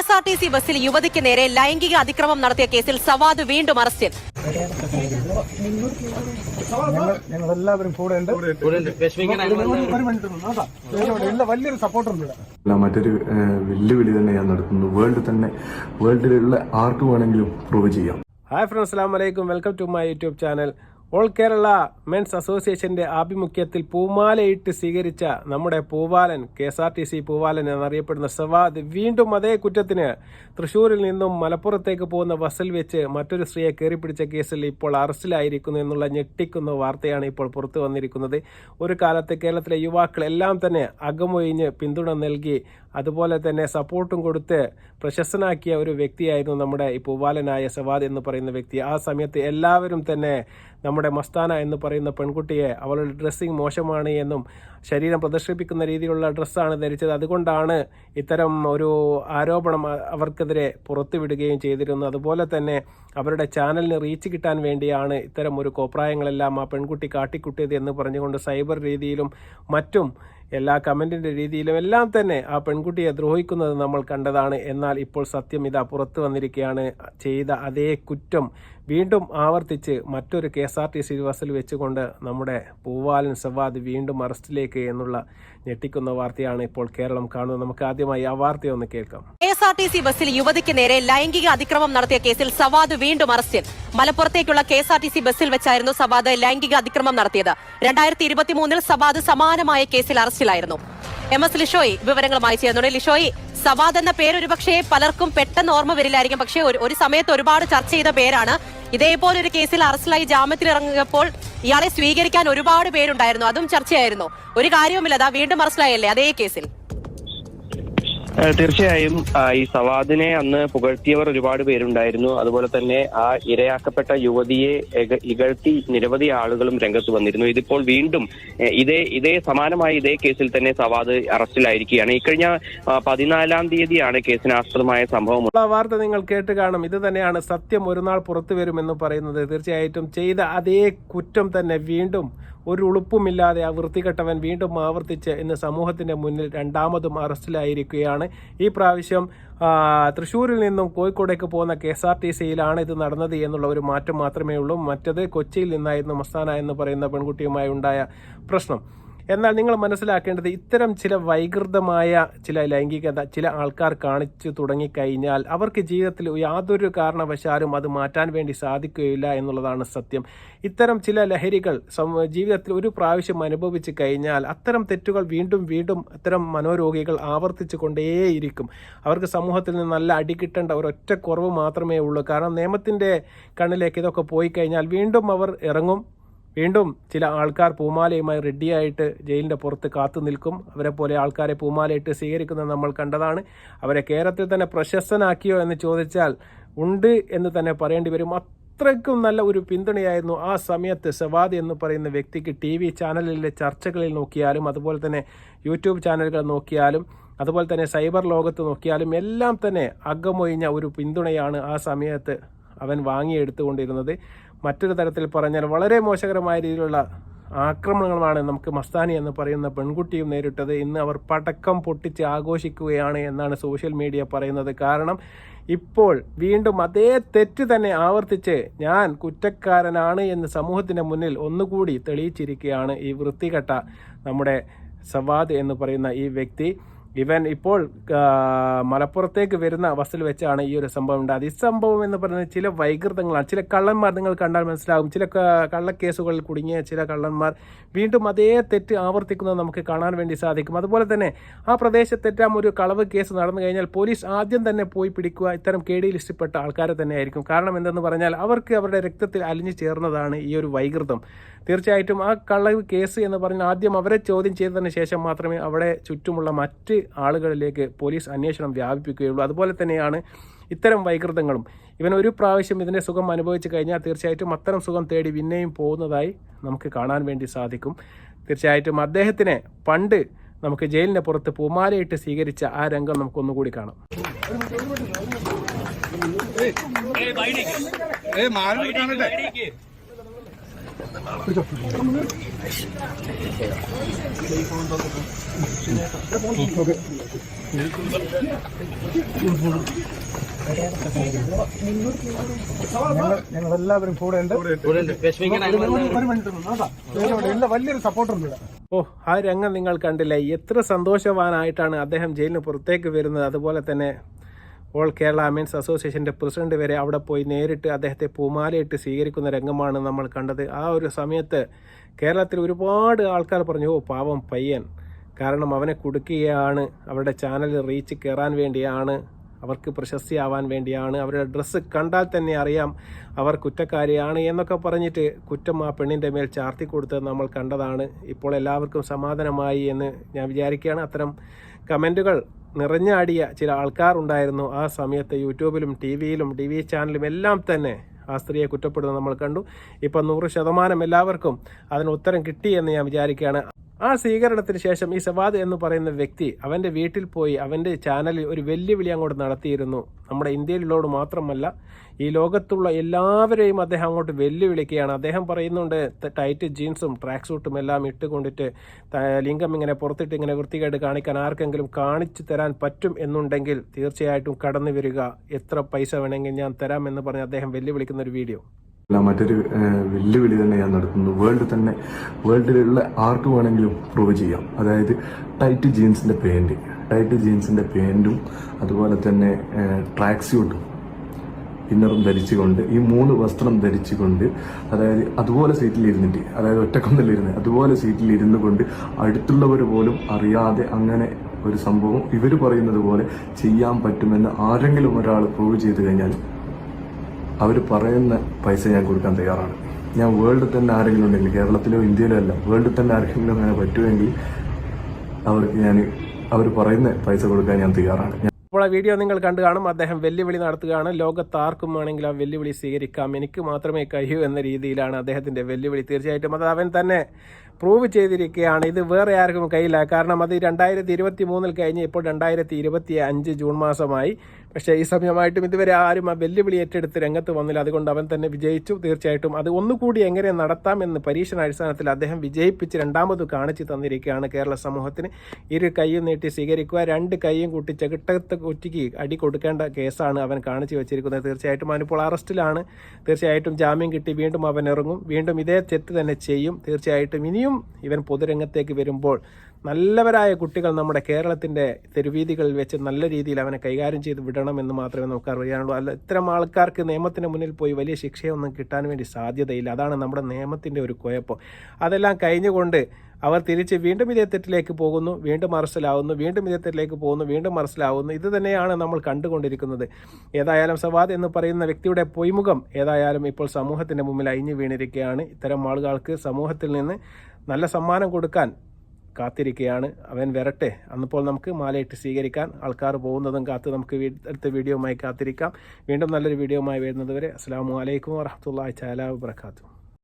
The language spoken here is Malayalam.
എസ് ആർ ടി സി ബസ്സിൽ യുവതിക്ക് നേരെ ലൈംഗിക അതിക്രമം നടത്തിയ കേസിൽ സവാദ് വീണ്ടും അറസ്റ്റിൽ മറ്റൊരു വെല്ലുവിളി തന്നെ ഞാൻ നടത്തുന്നു. വേൾഡ് തന്നെ വേൾഡിലുള്ള ആർക്ക് വേണമെങ്കിലും പ്രൂവ് ചെയ്യാം. ഹായ് ഫ്രണ്ട്സ് അസ്സാം വലൈക്കും welcome to my YouTube channel all Kerala men's അസോസിയേഷന്റെ ആഭിമുഖ്യത്തിൽ പൂമാലയിട്ട് സ്വീകരിച്ച നമ്മുടെ പൂവാലൻ K S R T C പൂവാലൻ എന്നറിയപ്പെടുന്ന സവാദ് വീണ്ടും അതേ കുറ്റത്തിന് തൃശൂരിൽ നിന്നും മലപ്പുറത്തേക്ക് പോകുന്ന ബസ്സിൽ വെച്ച് മറ്റൊരു സ്ത്രീയെ കയറിപ്പിടിച്ച കേസിൽ ഇപ്പോൾ അറസ്റ്റിലായിരിക്കുന്നു എന്നുള്ള ഞെട്ടിക്കുന്ന വാർത്തയാണ് ഇപ്പോൾ പുറത്തു വന്നിരിക്കുന്നത്. ഒരു കാലത്ത് കേരളത്തിലെ യുവാക്കൾ എല്ലാം തന്നെ അകമൊഴിഞ്ഞ് പിന്തുണ നൽകി അതുപോലെ തന്നെ സപ്പോർട്ടും കൊടുത്ത് പ്രശസ്തനാക്കിയ ഒരു വ്യക്തിയായിരുന്നു നമ്മുടെ ഈ പൂവാലനായ സവാദ് എന്ന് പറയുന്ന വ്യക്തി. ആ സമയത്ത് എല്ലാവരും തന്നെ നമ്മുടെ മസ്താന എന്ന് പറയുന്ന പെൺകുട്ടിയെ അവളുടെ ഡ്രസ്സിങ് മോശമാണ് എന്നും ശരീരം പ്രദർശിപ്പിക്കുന്ന രീതിയിലുള്ള ഡ്രസ്സാണ് ധരിച്ചത്. അതുകൊണ്ടാണ് ഇത്തരം ഒരു ആരോപണം അവർക്കെതിരെ പുറത്തുവിടുകയും ചെയ്തിരുന്നു അതുപോലെ തന്നെ അവരുടെ ചാനലിന് റീച്ച് കിട്ടാൻ വേണ്ടിയാണ് ഇത്തരം ഒരു കോപ്രായങ്ങളെല്ലാം ആ പെൺകുട്ടി കാട്ടിക്കുട്ടിയത് എന്ന് പറഞ്ഞുകൊണ്ട് സൈബർ രീതിയിലും മറ്റും എല്ലാ കമന്റിന്റെ രീതിയിലും എല്ലാം തന്നെ ആ പെൺകുട്ടിയെ ദ്രോഹിക്കുന്നത് നമ്മൾ കണ്ടതാണ്. എന്നാൽ ഇപ്പോൾ സത്യം ഇതാ പുറത്തു വന്നിരിക്കുകയാണ്. ചെയ്ത അതേ കുറ്റം വീണ്ടും ആവർത്തിച്ച് മറ്റൊരു K S R T C ബസ്സിൽ വെച്ചുകൊണ്ട് നമ്മുടെ പൂവാലൻ സവാദ് വീണ്ടും അറസ്റ്റിലേക്ക് എന്നുള്ള ഞെട്ടിക്കുന്ന വാർത്തയാണ് ഇപ്പോൾ കേരളം കാണുന്നത്. നമുക്ക് ആദ്യമായി ആ വാർത്തയൊന്ന് കേൾക്കാം. എസ് ആർ ടി സി ബസ്സിൽ യുവതിക്ക് നേരെ ലൈംഗിക അതിക്രമം നടത്തിയ കേസിൽ സവാദ് വീണ്ടും അറസ്റ്റിൽ മലപ്പുറത്തേക്കുള്ള K S R T C ബസ്സിൽ വെച്ചായിരുന്നു സവാദ് ലൈംഗിക അതിക്രമം നടത്തിയത്. രണ്ടായിരത്തി ഇരുപത്തിമൂന്നിൽ സവാദ് സമാനമായ കേസിൽ അറസ്റ്റിലായിരുന്നു. എം എസ് ലിഷോയി വിവരങ്ങളുമായി ചേർന്നുണ്ട്. ലിഷോയി സവാദ് എന്ന പേര് ഒരുപക്ഷെ പലർക്കും പെട്ടെന്ന് ഓർമ്മ വരില്ലായിരിക്കും. പക്ഷേ ഒരു- സമയത്ത് ഒരുപാട് ചർച്ച ചെയ്ത പേരാണ്. ഇതേപോലെ ഒരു കേസിൽ അറസ്റ്റിലായി ജാമ്യത്തിൽ ഇറങ്ങിയപ്പോൾ ഇയാളെ സ്വീകരിക്കാൻ ഒരുപാട് പേരുണ്ടായിരുന്നു. അതും ചർച്ചയായിരുന്നു. ഒരു കാര്യവുമില്ല അതാ വീണ്ടും അറസ്റ്റിലായല്ലേ അതേ കേസിൽ. തീർച്ചയായും ഈ സവാദിനെ അന്ന് പുകഴ്ത്തിയവർ ഒരുപാട് പേരുണ്ടായിരുന്നു. അതുപോലെ തന്നെ ആ ഇരയാക്കപ്പെട്ട യുവതിയെ ഇകഴ്ത്തി നിരവധി ആളുകളും രംഗത്ത് വന്നിരുന്നു. ഇതിപ്പോൾ വീണ്ടും ഇതേ ഇതേ സമാനമായ ഇതേ കേസിൽ തന്നെ സവാദ് അറസ്റ്റിലായിരിക്കുകയാണ്. ഇക്കഴിഞ്ഞ പതിനാലാം തീയതിയാണ് കേസിന് ആസ്പദമായ സംഭവം വാർത്ത നിങ്ങൾ കേട്ട് കാണും. ഇത് തന്നെയാണ് സത്യം ഒരു നാൾ പുറത്തു വരുമെന്ന് പറയുന്നത്. തീർച്ചയായിട്ടും ചെയ്ത അതേ കുറ്റം തന്നെ വീണ്ടും ഒരു ഉളുപ്പുമില്ലാതെ ആ വൃത്തികെട്ടവൻ വീണ്ടും ആവർത്തിച്ച് ഇന്ന് സമൂഹത്തിന്റെ മുന്നിൽ രണ്ടാമതും അറസ്റ്റിലായിരിക്കുകയാണ്. ഈ പ്രാവശ്യം തൃശ്ശൂരിൽ നിന്നും കോഴിക്കോടേക്ക് പോകുന്ന കെ എസ് ആർ ടി സിയിലാണ് ഇത് നടന്നത് എന്നുള്ള ഒരു മാറ്റം മാത്രമേ ഉള്ളൂ മറ്റത് കൊച്ചിയിൽ നിന്നായിരുന്നു മസ്താന എന്ന് പറയുന്ന പെൺകുട്ടിയുമായി ഉണ്ടായ പ്രശ്നം. എന്നാൽ നിങ്ങൾ മനസ്സിലാക്കേണ്ടത് ഇത്തരം ചില വൈകൃതമായ ചില ലൈംഗികത ചില ആൾക്കാർ കാണിച്ചു തുടങ്ങിക്കഴിഞ്ഞാൽ അവർക്ക് ജീവിതത്തിൽ യാതൊരു കാരണവശാലും അത് മാറ്റാൻ വേണ്ടി സാധിക്കുകയില്ല എന്നുള്ളതാണ് സത്യം. ഇത്തരം ചില ലഹരികൾ ജീവിതത്തിൽ ഒരു പ്രാവശ്യം അനുഭവിച്ചു കഴിഞ്ഞാൽ അത്തരം തെറ്റുകൾ വീണ്ടും വീണ്ടും അത്തരം മനോരോഗികൾ ആവർത്തിച്ചു കൊണ്ടേയിരിക്കും അവർക്ക് സമൂഹത്തിൽ നിന്ന് നല്ല അടി കിട്ടേണ്ട ഒരൊറ്റ കുറവ് മാത്രമേ ഉള്ളൂ. കാരണം നിയമത്തിന്റെ കണ്ണിലേക്ക് ഇതൊക്കെ പോയി കഴിഞ്ഞാൽ വീണ്ടും അവർ ഇറങ്ങും. വീണ്ടും ചില ആൾക്കാർ പൂമാലയുമായി റെഡിയായിട്ട് ജയിലിന്റെ പുറത്ത് കാത്തു നിൽക്കും. അവരെ പോലെ ആൾക്കാരെ പൂമാലയിട്ട് സ്വീകരിക്കുന്നത് നമ്മൾ കണ്ടതാണ്. അവരെ കേരളത്തിൽ തന്നെ പ്രശസ്തനാക്കിയോ എന്ന് ചോദിച്ചാൽ ഉണ്ട് എന്ന് തന്നെ പറയേണ്ടി വരും. അത്രയ്ക്കും നല്ല ഒരു പിന്തുണയായിരുന്നു ആ സമയത്ത് സവാദ് എന്ന് പറയുന്ന വ്യക്തിക്ക് ടി വി ചാനലിലെ ചർച്ചകളിൽ നോക്കിയാലും അതുപോലെ തന്നെ യൂട്യൂബ് ചാനലുകൾ നോക്കിയാലും അതുപോലെ തന്നെ സൈബർ ലോകത്ത് നോക്കിയാലും എല്ലാം തന്നെ അകമൊഴിഞ്ഞ ഒരു പിന്തുണയാണ് ആ സമയത്ത് അവൻ വാങ്ങിയെടുത്തുകൊണ്ടിരുന്നത്. മറ്റൊരു തരത്തിൽ പറഞ്ഞാൽ വളരെ മോശകരമായ രീതിയിലുള്ള ആക്രമണങ്ങളാണ് നമുക്ക് മസ്താനി എന്ന് പറയുന്ന പെൺകുട്ടിയും നേരിട്ടത്. ഇന്ന് അവർ പടക്കം പൊട്ടിച്ച് ആഘോഷിക്കുകയാണ് എന്നാണ് സോഷ്യൽ മീഡിയ പറയുന്നത്. കാരണം ഇപ്പോൾ വീണ്ടും അതേ തെറ്റ് തന്നെ ആവർത്തിച്ച് ഞാൻ കുറ്റക്കാരനാണ് എന്ന് സമൂഹത്തിന്റെ മുന്നിൽ ഒന്നുകൂടി തെളിയിച്ചിരിക്കുകയാണ് ഈ വൃത്തികെട്ട നമ്മുടെ സവാദ് എന്ന് പറയുന്ന ഈ വ്യക്തി. ഇവൻ ഇപ്പോൾ മലപ്പുറത്തേക്ക് വരുന്ന ബസ്സിൽ വെച്ചാണ് ഈ ഒരു സംഭവം ഉണ്ടായത്. ഈ സംഭവം എന്ന് പറയുന്നത് ചില വൈകൃതങ്ങളാണ്. ചില കള്ളന്മാർ നിങ്ങൾ കണ്ടാൽ മനസ്സിലാകും. ചില കള്ളക്കേസുകളിൽ കുടുങ്ങിയ ചില കള്ളന്മാർ വീണ്ടും അതേ തെറ്റ് ആവർത്തിക്കുന്നത് നമുക്ക് കാണാൻ വേണ്ടി സാധിക്കും. അതുപോലെ തന്നെ ആ പ്രദേശത്തെറ്റാം ഒരു കളവ് കേസ് നടന്നു കഴിഞ്ഞാൽ പോലീസ് ആദ്യം തന്നെ പോയി പിടിക്കുക. ഇത്തരം കെ ഡി ലിസ്റ്റിൽപ്പെട്ട ആൾക്കാരെ തന്നെ ആയിരിക്കും. കാരണം എന്തെന്ന് പറഞ്ഞാൽ അവർക്ക് അവരുടെ രക്തത്തിൽ അലിഞ്ഞു ചേർന്നതാണ് ഈ ഒരു വൈകൃതം. തീർച്ചയായിട്ടും ആ കള്ളവ് കേസ് എന്ന് പറഞ്ഞാൽ ആദ്യം അവരെ ചോദ്യം ചെയ്തതിന് ശേഷം മാത്രമേ അവിടെ ചുറ്റുമുള്ള മറ്റ് ആളുകളിലേക്ക് പോലീസ് അന്വേഷണം വ്യാപിപ്പിക്കുകയുള്ളൂ. അതുപോലെ തന്നെയാണ് ഇത്തരം വൈകൃതങ്ങളും. ഇവൻ ഒരു പ്രാവശ്യം ഇതിന്റെ സുഖം അനുഭവിച്ച് കഴിഞ്ഞാൽ തീർച്ചയായിട്ടും അത്തരം സുഖം തേടി പിന്നെയും പോകുന്നതായി നമുക്ക് കാണാൻ വേണ്ടി സാധിക്കും. തീർച്ചയായിട്ടും അദ്ദേഹത്തിനെ പണ്ട് നമുക്ക് ജയിലിന് പുറത്ത് പൂമാലയിട്ട് സ്വീകരിച്ച ആ രംഗം നമുക്കൊന്നുകൂടി കാണാം. ഞങ്ങൾ എല്ലാവരും. കൂടെ ഉണ്ട് വലിയൊരു സപ്പോർട്ടുണ്ട് ഇവിടെ. ഓ ആ രംഗം നിങ്ങൾ കണ്ടില്ലേ? എത്ര സന്തോഷവാനായിട്ടാണ് അദ്ദേഹം ജയിലിന് പുറത്തേക്ക് വരുന്നത്. അതുപോലെ തന്നെ ഓൾ കേരള അമീൻസ് അസോസിയേഷന്റെ പ്രസിഡന്റ് വരെ അവിടെ പോയി നേരിട്ട് അദ്ദേഹത്തെ പൂമാലയിട്ട് സ്വീകരിക്കുന്ന രംഗമാണ് നമ്മൾ കണ്ടത്. ആ ഒരു സമയത്ത് കേരളത്തിൽ ഒരുപാട് ആൾക്കാർ പറഞ്ഞു ഓ പാവം പയ്യൻ. കാരണം അവനെ കുടുക്കുകയാണ് അവരുടെ ചാനൽ റീച്ച് കയറാൻ വേണ്ടിയാണ് അവർക്ക് പ്രശസ്തി ആവാൻ വേണ്ടിയാണ് അവരുടെ ഡ്രസ്സ് കണ്ടാൽ തന്നെ അറിയാം അവർ കുറ്റക്കാരിയാണ് എന്നൊക്കെ പറഞ്ഞിട്ട് കുറ്റം ആ പെണ്ണിന്റെ മേൽ ചാർത്തി കൊടുത്തത് നമ്മൾ കണ്ടതാണ്. ഇപ്പോൾ എല്ലാവർക്കും സമാധാനമായി എന്ന് ഞാൻ വിചാരിക്കുകയാണ്. അത്തരം കമന്റുകൾ നിറഞ്ഞാടിയ ചില ആൾക്കാരുണ്ടായിരുന്നു ആ സമയത്ത് യൂട്യൂബിലും ടി വിയിലും ടി വി ചാനലും എല്ലാം തന്നെ ആ സ്ത്രീയെ കുറ്റപ്പെടുന്നത് നമ്മൾ കണ്ടു. ഇപ്പം നൂറ് ശതമാനം എല്ലാവർക്കും അതിന് ഉത്തരം കിട്ടി എന്ന് ഞാൻ വിചാരിക്കുകയാണ്. ആ സ്വീകരണത്തിന് ശേഷം ഈ സവാദ് എന്ന് പറയുന്ന വ്യക്തി അവന്റെ വീട്ടിൽ പോയി അവന്റെ ചാനലിൽ ഒരു വെല്ലുവിളി അങ്ങോട്ട് നടത്തിയിരുന്നു. നമ്മുടെ ഇന്ത്യയിലുള്ളവർ മാത്രമല്ല ഈ ലോകത്തുള്ള എല്ലാവരെയും അദ്ദേഹം അങ്ങോട്ട് വെല്ലുവിളിക്കുകയാണ്. അദ്ദേഹം പറയുന്നുണ്ട് ടൈറ്റ് ജീൻസും ട്രാക്ക് സൂട്ടും എല്ലാം ഇട്ടുകൊണ്ടിട്ട് കൊണ്ടിട്ട് ലിംഗം ഇങ്ങനെ പുറത്തിട്ട് ഇങ്ങനെ വൃത്തികേട് കാണിക്കാൻ ആർക്കെങ്കിലും കാണിച്ചു തരാൻ പറ്റും എന്നുണ്ടെങ്കിൽ തീർച്ചയായിട്ടും കടന്നു വരിക. എത്ര പൈസ വേണമെങ്കിൽ ഞാൻ തരാം എന്ന് പറഞ്ഞ് അദ്ദേഹം വെല്ലുവിളിക്കുന്ന ഒരു വീഡിയോ. മറ്റൊരു വെല്ലുവിളി തന്നെ ഞാൻ നടത്തുന്നു. വേൾഡ് തന്നെ വേൾഡിലുള്ള ആർക്ക് വേണമെങ്കിലും പ്രൂവ് ചെയ്യാം. അതായത് ടൈറ്റ് ജീൻസിന്റെ പാന്റ് ടൈറ്റ് ജീൻസിന്റെ പാന്റും അതുപോലെ തന്നെ ട്രാക്ക് സ്യൂട്ടും ഇന്നറും ധരിച്ചുകൊണ്ട് ഈ മൂന്ന് വസ്ത്രം ധരിച്ചുകൊണ്ട് അതായത് അതുപോലെ സീറ്റിൽ ഇരുന്നിട്ട് അതായത് ഒറ്റക്കൊന്നല്ലിരുന്ന് അതുപോലെ സീറ്റിൽ ഇരുന്നു കൊണ്ട് അടുത്തുള്ളവർ പോലും അറിയാതെ അങ്ങനെ ഒരു സംഭവം ഇവർ പറയുന്നത് പോലെ ചെയ്യാൻ പറ്റുമെന്ന് ആരെങ്കിലും ഒരാൾ പ്രൂവ് ചെയ്ത് കഴിഞ്ഞാൽ അവർ പറയുന്ന പൈസ ഞാൻ കൊടുക്കാൻ തയ്യാറാണ്. ഞാൻ വേൾഡിൽ തന്നെ ആരെങ്കിലും ഉണ്ടെങ്കിൽ കേരളത്തിലോ ഇന്ത്യയിലോ അല്ല വേൾഡിൽ തന്നെ ആരെങ്കിലും അങ്ങനെ പറ്റുമെങ്കിൽ അവർക്ക് ഞാൻ അവർ പറയുന്ന പൈസ കൊടുക്കാൻ ഞാൻ തയ്യാറാണ്. അപ്പോൾ ആ വീഡിയോ നിങ്ങൾ കണ്ടു കാണും. അദ്ദേഹം വെല്ലുവിളി നടത്തുകയാണ്. ലോകത്ത് ആർക്കും വേണമെങ്കിൽ ആ വെല്ലുവിളി സ്വീകരിക്കാം. എനിക്ക് മാത്രമേ കഴിയൂ എന്ന രീതിയിലാണ് അദ്ദേഹത്തിന്റെ വെല്ലുവിളി. തീർച്ചയായിട്ടും അത് അവൻ തന്നെ പ്രൂവ് ചെയ്തിരിക്കുകയാണ്. ഇത് വേറെ ആർക്കും കയ്യില്ല. കാരണം അത് രണ്ടായിരത്തി ഇരുപത്തി മൂന്നിൽ കഴിഞ്ഞ് ഇപ്പോൾ രണ്ടായിരത്തി ഇരുപത്തി അഞ്ച് ജൂൺ മാസമായി. പക്ഷേ ഈ സമയമായിട്ടും ഇതുവരെ ആരും ആ വെല്ലുവിളി ഏറ്റെടുത്ത് രംഗത്ത് വന്നില്ല. അതുകൊണ്ട് അവൻ തന്നെ വിജയിച്ചു. തീർച്ചയായിട്ടും അത് ഒന്നുകൂടി എങ്ങനെ നടത്താമെന്ന് പരീക്ഷണാടിസ്ഥാനത്തിൽ അദ്ദേഹം വിജയിപ്പിച്ച് രണ്ടാമത് കാണിച്ചു തന്നിരിക്കുകയാണ് കേരള സമൂഹത്തിന്. ഇരു കൈയും നീട്ടി സ്വീകരിക്കുക രണ്ട് കൈയും കൂട്ടി ചെകിട്ടത്ത് കുറ്റിക്ക് അടി കൊടുക്കേണ്ട കേസാണ് അവൻ കാണിച്ചു വെച്ചിരിക്കുന്നത്. തീർച്ചയായിട്ടും അവനിപ്പോൾ അറസ്റ്റിലാണ്. തീർച്ചയായിട്ടും ജാമ്യം കിട്ടി വീണ്ടും അവൻ ഇറങ്ങും. വീണ്ടും ഇതേ തെറ്റ് തന്നെ ചെയ്യും. തീർച്ചയായിട്ടും ഇനിയും ഇവൻ പൊതുരംഗത്തേക്ക് വരുമ്പോൾ നല്ലവരായ കുട്ടികൾ നമ്മുടെ കേരളത്തിന്റെ തെരുവീതികളിൽ വെച്ച് നല്ല രീതിയിൽ അവനെ കൈകാര്യം ചെയ്ത് വിടണമെന്ന് മാത്രമേ നമുക്ക് അറിയാനുള്ളൂ അല്ല ഇത്തരം ആൾക്കാർക്ക് നിയമത്തിന് മുന്നിൽ പോയി വലിയ ശിക്ഷയൊന്നും കിട്ടാൻ വേണ്ടി സാധ്യതയില്ല. അതാണ് നമ്മുടെ നിയമത്തിന്റെ ഒരു കുഴപ്പം. അതെല്ലാം കഴിഞ്ഞുകൊണ്ട് അവർ തിരിച്ച് വീണ്ടും ഇതേ തെറ്റിലേക്ക് പോകുന്നു വീണ്ടും അറസ്റ്റിലാവുന്നു വീണ്ടും ഇതേ തെറ്റിലേക്ക് പോകുന്നു വീണ്ടും അറസ്റ്റിലാവുന്നു. ഇത് തന്നെയാണ് നമ്മൾ കണ്ടുകൊണ്ടിരിക്കുന്നത്. ഏതായാലും സവാദ് എന്ന് പറയുന്ന വ്യക്തിയുടെ പൊയ്മുഖം ഏതായാലും ഇപ്പോൾ സമൂഹത്തിന്റെ മുമ്പിൽ അഴിഞ്ഞു വീണിരിക്കുകയാണ്. ഇത്തരം ആളുകൾക്ക് സമൂഹത്തിൽ നിന്ന് നല്ല സമ്മാനം കൊടുക്കാൻ കാത്തിരിക്കുകയാണ് അവൻ വരട്ടെ. അന്നിപ്പോൾ നമുക്ക് മാലയിട്ട് സ്വീകരിക്കാൻ ആൾക്കാർ പോകുന്നതും കാത്ത് നമുക്ക് അടുത്ത വീഡിയോയുമായി കാത്തിരിക്കാം. വീണ്ടും നല്ലൊരു വീഡിയോയുമായി വരുന്നത് വരെ അസ്സാം വലൈക്കും വാഹമത്തല്ലാ ചാലാ വാത്തു